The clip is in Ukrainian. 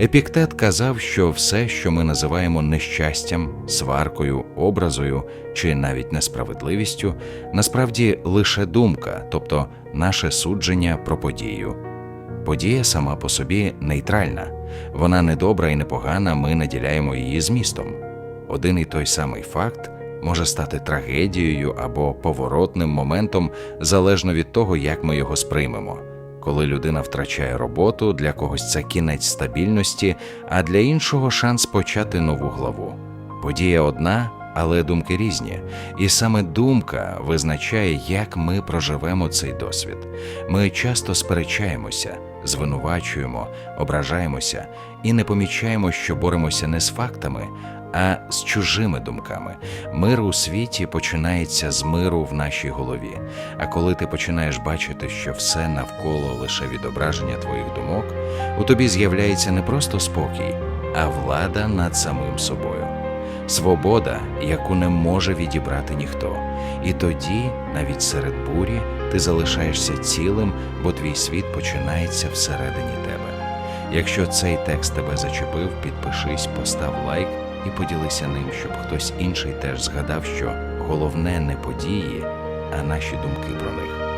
Епіктет казав, що все, що ми називаємо нещастям, сваркою, образою чи навіть несправедливістю, насправді лише думка, тобто наше судження про подію. Подія сама по собі нейтральна, вона не добра і не погана, ми наділяємо її змістом. Один і той самий факт може стати трагедією або поворотним моментом залежно від того, як ми його сприймемо. Коли людина втрачає роботу, для когось це кінець стабільності, а для іншого шанс почати нову главу. Подія одна, але думки різні, і саме думка визначає, як ми проживемо цей досвід. Ми часто сперечаємося, звинувачуємо, ображаємося і не помічаємо, що боремося не з фактами, а з чужими думками. Мир у світі починається з миру в нашій голові. А коли ти починаєш бачити, що все навколо лише відображення твоїх думок, у тобі з'являється не просто спокій, а влада над самим собою. Свобода, яку не може відібрати ніхто. І тоді, навіть серед бурі, ти залишаєшся цілим, бо твій світ починається всередині тебе. Якщо цей текст тебе зачепив, підпишись, постав лайк і поділися ним, щоб хтось інший теж згадав, що головне не події, а наші думки про них.